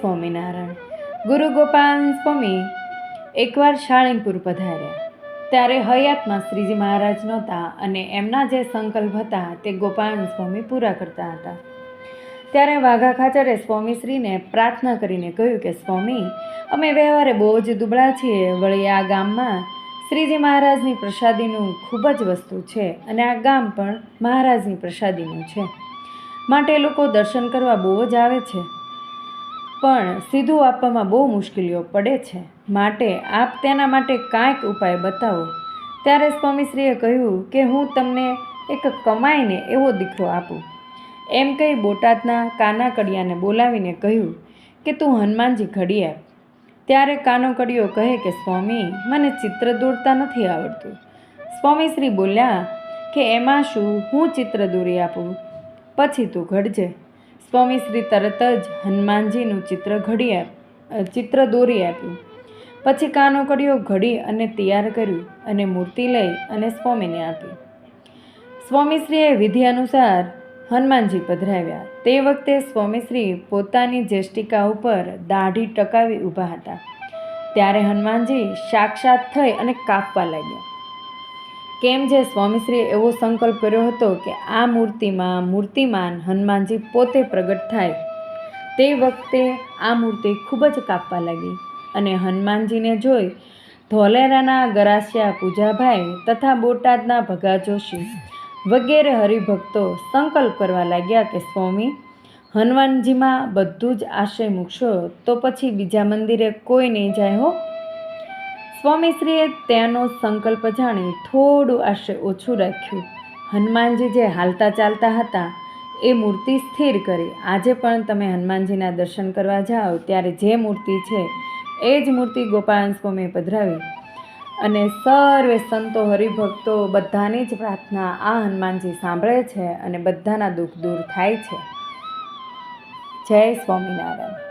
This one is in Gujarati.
સ્વામિનારાયણ. ગુરુ ગોપાલ સ્વામી એકવાર શાળીમપુર પધાર્યા. ત્યારે હયાતમાં શ્રીજી મહારાજ નહોતા અને એમના જે સંકલ્પ હતા તે ગોપાલ સ્વામી પૂરા કરતા હતા. ત્યારે વાઘા ખાચરે સ્વામીશ્રીને પ્રાર્થના કરીને કહ્યું કે, સ્વામી, અમે વ્યવહારે બહુ જ દુબળા છીએ. વળી આ ગામમાં શ્રીજી મહારાજની પ્રસાદીનું ખૂબ જ વસ્તુ છે અને આ ગામ પણ મહારાજની પ્રસાદીનું છે. માટે લોકો દર્શન કરવા બહુ જ આવે છે. પણ સીધું આપવામાં બહુ મુશ્કેલીઓ પડે છે. માટે આપ તેના માટે કાંઈક ઉપાય બતાવો. ત્યારે સ્વામીશ્રીએ કહ્યું કે હું તમને એક કમાઈને એવો દીકરો આપું. એમ કહી બોટાદના કાના કડિયાને બોલાવીને કહ્યું કે તું હનુમાનજી ઘડી આપ ત્યારે કાનો કડિયો કહે કે, સ્વામી, મને ચિત્ર દોરતા નથી આવડતું. સ્વામીશ્રી બોલ્યા કે, એમાં શું? હું ચિત્ર દોરી આપું. પછી તું ઘડજે. સ્વામીશ્રી તરત જ હનુમાનજીનું ચિત્ર ઘડી આપ ચિત્ર દોરી આપ્યું. પછી કાનો કડિયો ઘડી અને તૈયાર કર્યું અને મૂર્તિ લઈ અને સ્વામીને આપી. સ્વામીશ્રીએ વિધિ અનુસાર હનુમાનજી પધરાવ્યા. તે વખતે સ્વામીશ્રી પોતાની જેષ્ટિકા ઉપર દાઢી ટકાવી ઊભા હતા. ત્યારે હનુમાનજી સાક્ષાત થઈ અને કાપવા લાગ્યા. કેમ જે સ્વામીશ્રીએ એવો સંકલ્પ કર્યો હતો કે આ મૂર્તિમાં મૂર્તિમાન હનુમાનજી પોતે પ્રગટ થાય. તે વખતે આ મૂર્તિ ખૂબ જ કાપવા લાગી અને હનુમાનજીને જોઈ ધોલેરાના ગરાસિયા પૂજાભાઈ તથા બોટાદના ભગા જોશી વગેરે હરિભક્તો સંકલ્પ કરવા લાગ્યા કે સ્વામી, હનુમાનજીમાં બધું જ આશ્રય મૂકશો તો પછી બીજા મંદિરે કોઈ નહીં જાય હો. સ્વામીશ્રીએ તેનો સંકલ્પ જાણી થોડું આશ્રય ઓછું રાખ્યું. હનુમાનજી જે હાલતા ચાલતા હતા, એ મૂર્તિ સ્થિર કરી. આજે પણ તમે હનુમાનજીના દર્શન કરવા જાઓ, ત્યારે જે મૂર્તિ છે, એ જ મૂર્તિ ગોપાલ સ્વામીએ પધરાવી. અને સર્વે સંતો હરિભક્તો બધાની જ પ્રાર્થના આ હનુમાનજી સાંભળે છે અને બધાના દુઃખ દૂર થાય છે. જય સ્વામિનારાયણ.